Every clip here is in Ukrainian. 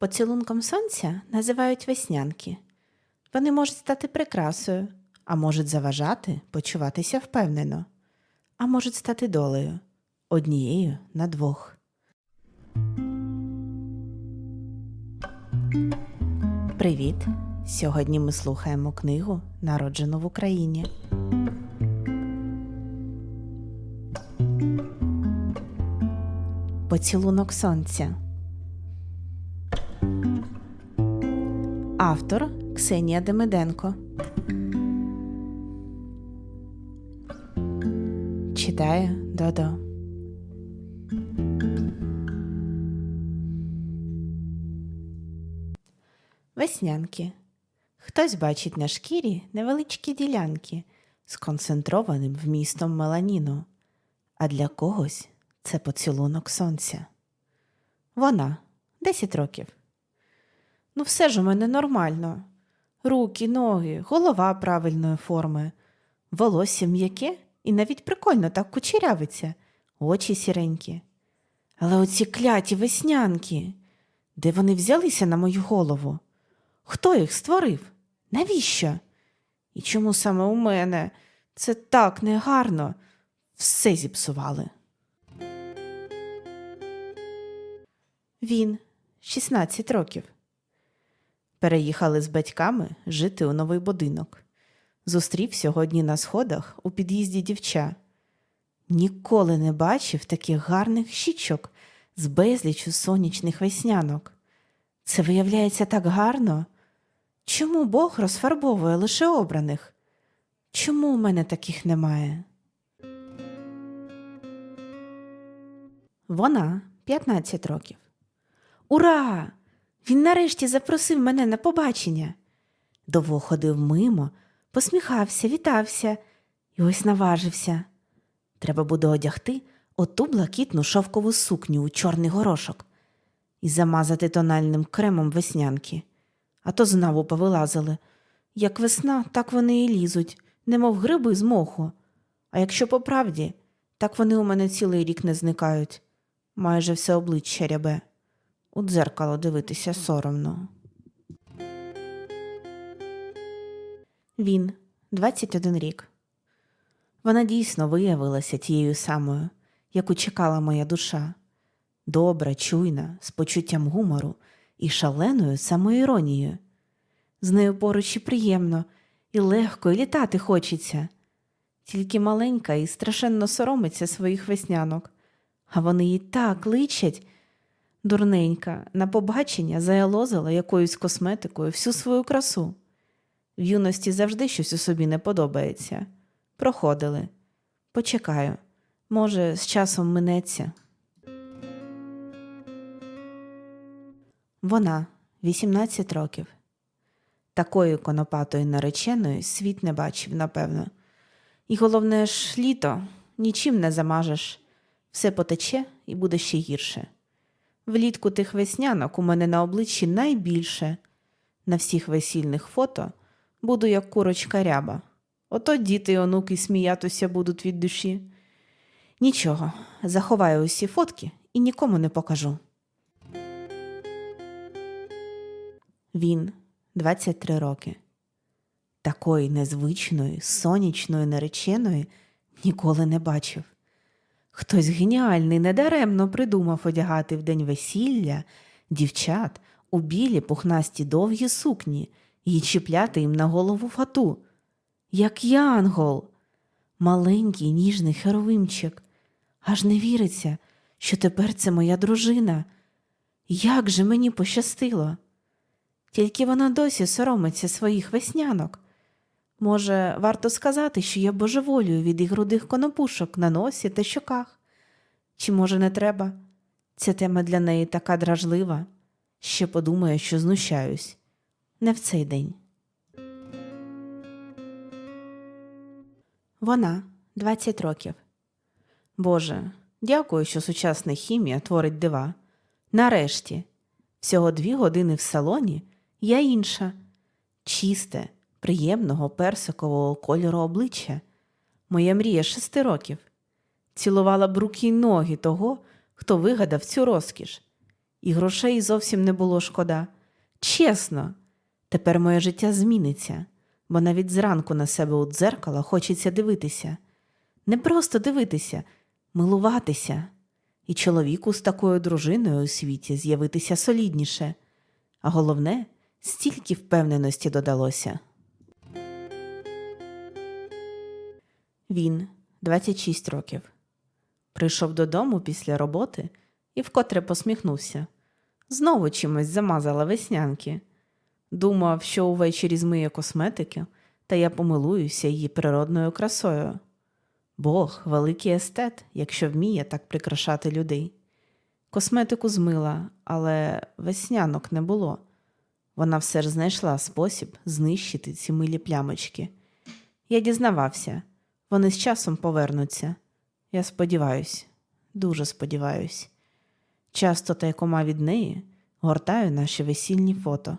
Поцілунком сонця називають веснянки. Вони можуть стати прикрасою, а можуть заважати почуватися впевнено, а можуть стати долею однією на двох. Привіт! Сьогодні ми слухаємо книгу Народжену в Україні. Поцілунок сонця. Автор Ксенія Демиденко. Читає Додо. Веснянки. Хтось бачить на шкірі невеличкі ділянки з концентрованим вмістом меланіну, а для когось це поцілунок сонця. Вона 10 років. Ну, все ж у мене нормально. Руки, ноги, голова правильної форми, волосся м'яке і навіть прикольно так кучерявиться, очі сіренькі. Але оці кляті веснянки, де вони взялися на мою голову? Хто їх створив? Навіщо? І чому саме у мене? Це так негарно. Все зіпсували. Він 16 років. Переїхали з батьками жити у новий будинок. Зустрів сьогодні на сходах у під'їзді дівча. Ніколи не бачив таких гарних щічок з безлічю сонячних веснянок. Це виявляється так гарно. Чому Бог розфарбовує лише обраних? Чому у мене таких немає? Вона 15 років. Ура! Він нарешті запросив мене на побачення. Довго ходив мимо, посміхався, вітався і ось наважився. Треба буде одягти оту блакитну шовкову сукню у чорний горошок і замазати тональним кремом веснянки, а то знову повилазили. Як весна, так вони і лізуть, немов гриби з моху. А якщо по правді, так вони у мене цілий рік не зникають. Майже все обличчя рябе. У дзеркало дивитися соромно. Він 21 рік. Вона дійсно виявилася тією самою, яку чекала моя душа. Добра, чуйна, з почуттям гумору і шаленою самоіронією. З нею поруч і приємно, і легко, і літати хочеться. Тільки маленька і страшенно соромиться своїх веснянок, а вони їй так личать. Дурненька, на побачення заялозила якоюсь косметикою всю свою красу. В юності завжди щось у собі не подобається. Проходили. Почекаю. Може, з часом минеться. Вона 18 років. Такої конопатої нареченої світ не бачив, напевно. І головне ж літо нічим не замажеш. Все потече і буде ще гірше. Влітку тих веснянок у мене на обличчі найбільше. На всіх весільних фото буду як курочка ряба. Ото діти й онуки сміятися будуть від душі. Нічого, заховаю усі фотки і нікому не покажу. Він 23 роки. Такої незвичної, сонячної нареченої ніколи не бачив. Хтось геніальний недаремно придумав одягати в день весілля дівчат у білі пухнасті довгі сукні і чіпляти їм на голову фату. Як янгол, маленький ніжний херовимчик. Аж не віриться, що тепер це моя дружина. Як же мені пощастило. Тільки вона досі соромиться своїх веснянок. Може, варто сказати, що я божеволюю від їх рудих конопушок на носі та щоках? Чи, може, не треба? Ця тема для неї така дражлива, ще подумає, що знущаюсь. Не в цей день. Вона 20 років. Боже, дякую, що сучасна хімія творить дива. Нарешті, всього дві години в салоні, я інша, чисте, приємного персикового кольору обличчя. Моя мрія шести років. Цілувала б руки й ноги того, хто вигадав цю розкіш. І грошей зовсім не було шкода. Чесно, тепер моє життя зміниться, бо навіть зранку на себе у дзеркало хочеться дивитися. Не просто дивитися, милуватися. І чоловіку з такою дружиною у світі з'явитися солідніше. А головне, стільки впевненості додалося. Він 26 років. Прийшов додому після роботи і вкотре посміхнувся. Знову чимось замазала веснянки. Думав, що увечері змиє косметики, та я помилуюся її природною красою. Бог великий естет, якщо вміє так прикрашати людей. Косметику змила, але веснянок не було. Вона все ж знайшла спосіб знищити ці милі плямочки. Я дізнавався, вони з часом повернуться. Я сподіваюсь, дуже сподіваюсь. Часто тайкома від неї гортаю наші весільні фото,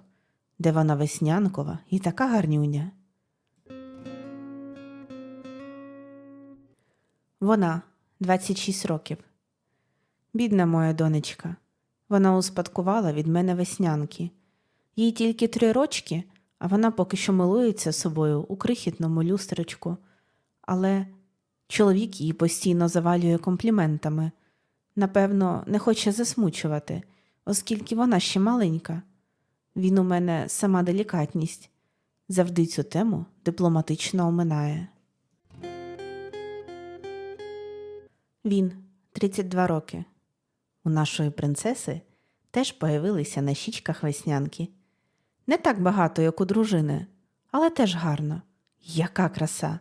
де вона веснянкова і така гарнюня. Вона 26 років. Бідна моя донечка. Вона успадкувала від мене веснянки. Їй тільки три рочки, а вона поки що милується собою у крихітному люстрочку. Але чоловік її постійно завалює компліментами. Напевно, не хоче засмучувати, оскільки вона ще маленька. Він у мене сама делікатність. Завжди цю тему дипломатично оминає. Він 32 роки. У нашої принцеси теж появилися на щічках веснянки. Не так багато, як у дружини, але теж гарно. Яка краса!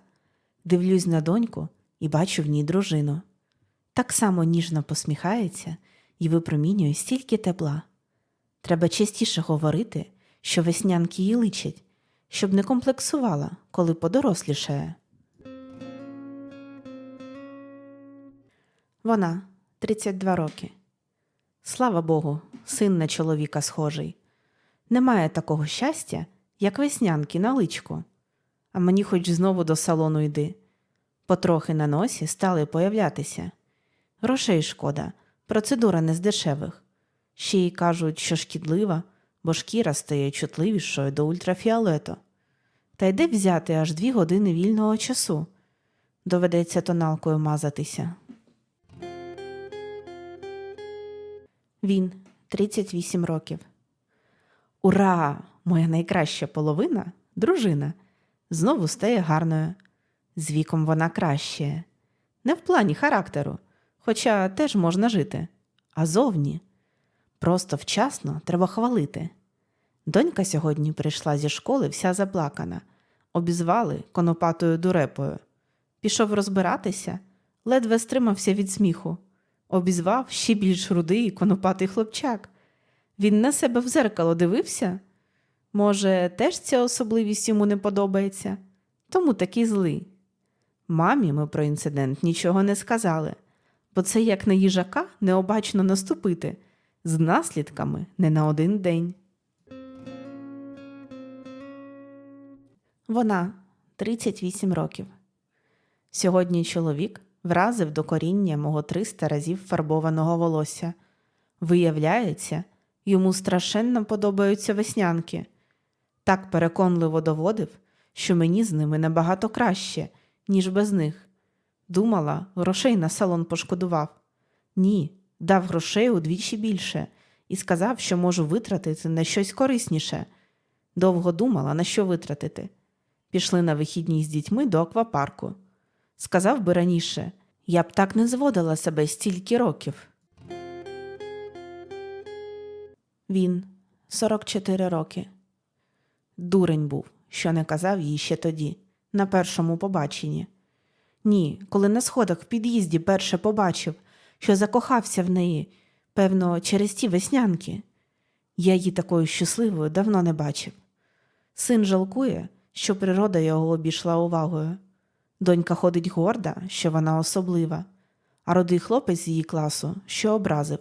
Дивлюсь на доньку і бачу в ній дружину. Так само ніжно посміхається і випромінює стільки тепла. Треба частіше говорити, що веснянки їй личать, щоб не комплексувала, коли подорослішає. Вона 32 роки. Слава Богу, син на чоловіка схожий. Немає такого щастя, як веснянки на личку. А мені хоч знову до салону йди. Потрохи на носі стали появлятися. Грошей шкода, процедура не з дешевих. Ще й кажуть, що шкідлива, бо шкіра стає чутливішою до ультрафіолету. Та й де взяти аж дві години вільного часу. Доведеться тоналкою мазатися. Він 38 років. Ура! Моя найкраща половина, дружина, знову стає гарною. З віком вона краще. Не в плані характеру, хоча теж можна жити, а зовні. Просто вчасно треба хвалити. Донька сьогодні прийшла зі школи вся заплакана, обізвали конопатою дурепою. Пішов розбиратися, ледве стримався від сміху. Обізвав ще більш рудий конопатий хлопчак. Він на себе в зеркало дивився. Може, теж ця особливість йому не подобається, тому такий злий. Мамі ми про інцидент нічого не сказали, бо це як на їжака необачно наступити, з наслідками не на один день. Вона 38 років. Сьогодні чоловік вразив до коріння мого 300 разів фарбованого волосся. Виявляється, йому страшенно подобаються веснянки. Так переконливо доводив, що мені з ними набагато краще, ніж без них. Думала, грошей на салон пошкодував. Ні, дав грошей удвічі більше і сказав, що можу витратити на щось корисніше. Довго думала, на що витратити. Пішли на вихідні з дітьми до аквапарку. Сказав би раніше, я б так не зводила себе стільки років. Він 44 роки. Дурень був, що не казав їй ще тоді, на першому побаченні. Ні, коли на сходах в під'їзді перше побачив, що закохався в неї, певно, через ті веснянки. Я її такою щасливою давно не бачив. Син жалкує, що природа його обійшла увагою. Донька ходить горда, що вона особлива, а родий хлопець з її класу, що образив,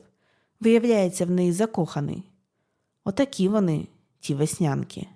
виявляється в неї закоханий. Отакі вони, ті веснянки.